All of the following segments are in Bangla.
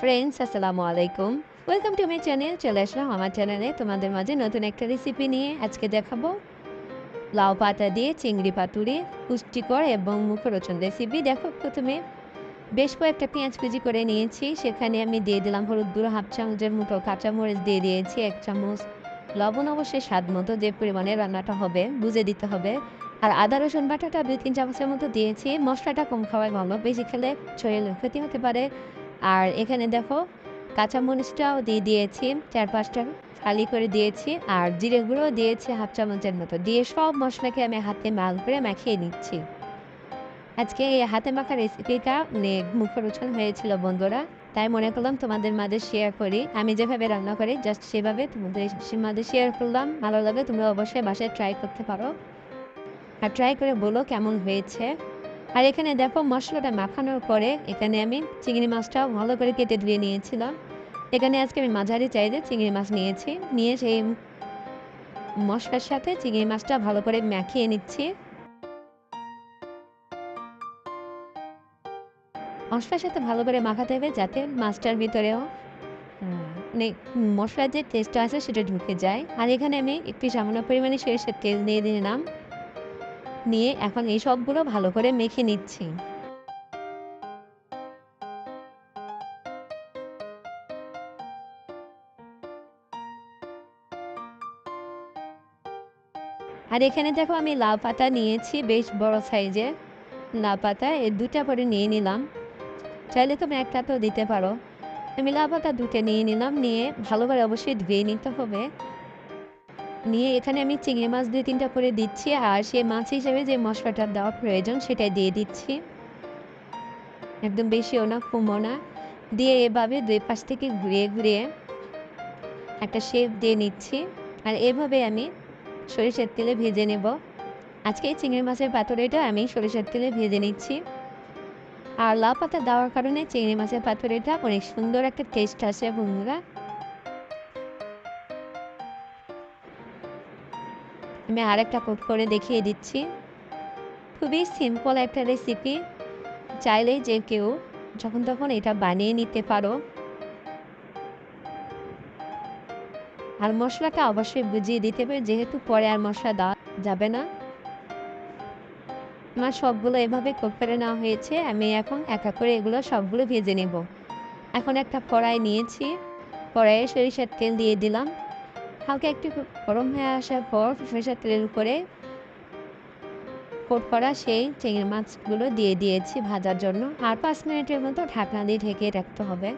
ফ্রেন্ডস আসসালামু আলাইকুম। ওয়েলকাম টু মাই চ্যানেল চলে আসলাম আমার চ্যানেলে তোমাদের মাঝে নতুন একটা রেসিপি নিয়ে আজকে দেখাবো। লাউ পাতা দিয়ে চিংড়ি পাতুরি, পুষ্টিকর এবং মুখরোচন রেসিপি দেখো প্রথমে বেশ কয়েকটা পেঁয়াজ কুচি করে নিয়েছি। সেখানে আমি দিয়ে দিলাম হলুদ গুঁড়ো, হাফ চামচের মতো কাঁচামরিচ দিয়ে দিয়েছি, এক চামচ লবণ অবশ্যই স্বাদ মতো যে পরিমাণে রান্নাটা হবে, বুঝে দিতে হবে। আর আদা, রসুন বাটাটা দুই, তিন চামচের মতো দিয়েছি। মশলাটা কম খাওয়াই ভালো। বেশি খেলে শরীরের ক্ষতি হতে পারে। আর এখানে দেখো কাঁচামরিচটাও দিয়ে দিয়েছি চার পাঁচটা খালি করে দিয়েছি আর জিরে গুঁড়ো দিয়েছি হাফ চামচের মতো। দিয়ে সব মশলাকে আমি হাতে মাল করে মাখিয়ে নিচ্ছি। আজকে এই হাতে মাখা রেসিপিটা মানে মুখরোচন হয়েছিল বন্ধুরা, তাই মনে করলাম তোমাদের মাঝে শেয়ার করি। আমি যেভাবে রান্না করি জাস্ট সেভাবে তোমাদের মাঝে শেয়ার করলাম। ভালো লাগে তোমরা অবশ্যই বাসায় ট্রাই করতে পারো। আর ট্রাই করে বলো কেমন হয়েছে। আর এখানে দেখো মশলাটা মাখানোর পরে এখানে আমি চিংড়ি মাছটা ভালো করে কেটে ধুয়ে নিয়েছিলাম। এখানে আজকে আমি মাঝারি চাইজে চিংড়ি মাছ নিয়েছি। নিয়ে সেই মশলার সাথে চিংড়ি মাছটা ভালো করে মাখিয়ে নিচ্ছি। মশলার সাথে ভালো করে মাখাতে হবে যাতে মাছটার ভিতরেও মানে মশলার যে টেস্টটা আছে সেটা ঢুকে যায়। আর এখানে আমি একটু সামান্য পরিমাণে সরিষার তেল দিয়ে দিলাম। নিয়ে এখন এই সবগুলো ভালো করে মেখে নিচ্ছি। আর এখানে দেখো আমি লাউ পাতা নিয়েছি, বেশ বড় সাইজের লাউ পাতা এর দুটা করে নিয়ে নিলাম। চাইলে তুমি একটা তো দিতে পারো। আমি লাউ পাতা দুটো নিয়ে নিলাম, নিয়ে ভালোভাবে অবশ্যই ধুয়ে নিতে হবে। নিয়ে এখানে আমি চিংড়ি মাছ দুই তিনটা করে দিচ্ছি আর সেই মাছ হিসেবে যে মশলাটা দেওয়া প্রয়োজন সেটা দিয়ে দিচ্ছি। একদম বেশিও না, কমও না। দিয়ে এভাবে দুই পাশ থেকে ঘুরিয়ে ঘুরিয়ে একটা শেপ দিয়ে নিচ্ছি। আর এভাবে আমি সরিষার তেলে ভেজে নেব। আজকে এই চিংড়ি মাছের পাতুরিটা আমি সরিষার তেলে ভেজে নিচ্ছি। আর লাউ পাতা দেওয়ার কারণে চিংড়ি মাছের পাতুরিটা অনেক সুন্দর একটা টেস্ট আসে বন্ধুরা। আমি আরেকটা কোট করে দেখিয়ে দিচ্ছি। খুবই সিম্পল একটা রেসিপি চাইলেই যে কেউ যখন তখন এটা বানিয়ে নিতে পারো। আর মশলাটা অবশ্যই বুঝিয়ে দিতে হবে, যেহেতু পরে আর মশলা দেওয়া যাবে না। আমার সবগুলো এভাবে কোট করে নেওয়া হয়েছে, আমি এখন একা করে এগুলো সবগুলো ভেজে নেব। এখন একটা কড়াই নিয়েছি। কড়াইয়ে সরিষার তেল দিয়ে দিলাম। হালকা একটু গরম হয়ে আসার পর সরিষার তেলের উপরে কোট করা সেই চিংড়ি মাছগুলো দিয়ে দিয়েছি ভাজার জন্য। আর পাঁচ মিনিটের মতো ঢাকনা দিয়ে ঢেকে রাখতে হবে।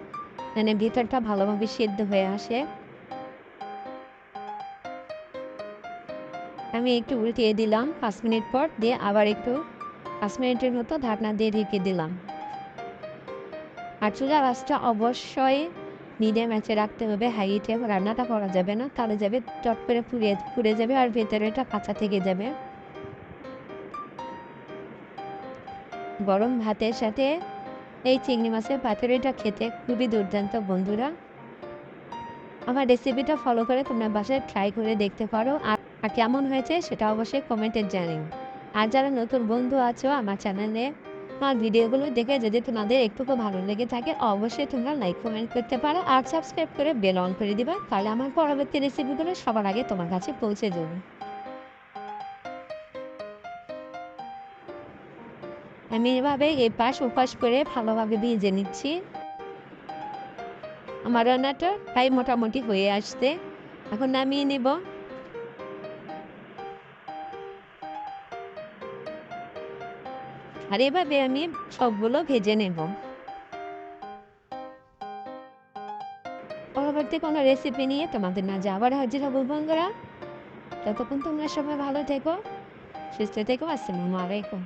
মানে ভিতরটা ভালোভাবে সিদ্ধ হয়ে আসে। আমি একটু উল্টিয়ে দিলাম পাঁচ মিনিট পর, দিয়ে আবার একটু পাঁচ মিনিটের মতো ঢাকনা দিয়ে ঢেকে দিলাম। আর চুলা গাছটা অবশ্যই মিডিয়াম ম্যাচে রাখতে হবে হাইটে রান্নাটা করা যাবে না, তাহলে যাবে, চট করে পুড়ে পুড়ে যাবে আর ভেতরেটা কাঁচা থেকে যাবে। গরম ভাতের সাথে এই চিংড়ি মাছের পাতুরিটা খেতে খুবই দুর্দান্ত বন্ধুরা। আমার রেসিপিটা ফলো করে তোমরা বাসায় ট্রাই করে দেখতে পারো। আর কেমন হয়েছে সেটা অবশ্যই কমেন্টে জানিও। আর যারা নতুন বন্ধু আছো আমার চ্যানেলে আমার ভিডিওগুলো দেখে যদি তোমাদের একটুকু ভালো লেগে থাকে, অবশ্যই তোমরা লাইক কমেন্ট করতে পারো আর সাবস্ক্রাইব করে বেল অন করে দিবা, তাহলে আমার পরবর্তী রেসিপিগুলো সবার আগে তোমার কাছে পৌঁছে যাবে। আমি এভাবে এপাশ ওপাশ করে ভালোভাবে ভেজে নিচ্ছি। আমার রান্নাটা প্রায় মোটামুটি হয়ে আসছে। এখন নামিয়ে নেব। আর এভাবে আমি সবগুলো ভেজে নেব। পরবর্তী কোনো রেসিপি নিয়ে তোমাদের না আবার হাজির হব বন্ধুরা। ততক্ষণ তোমরা সবাই ভালো থেকো, সুস্থ থেকো, আসসালামু আলাইকুম।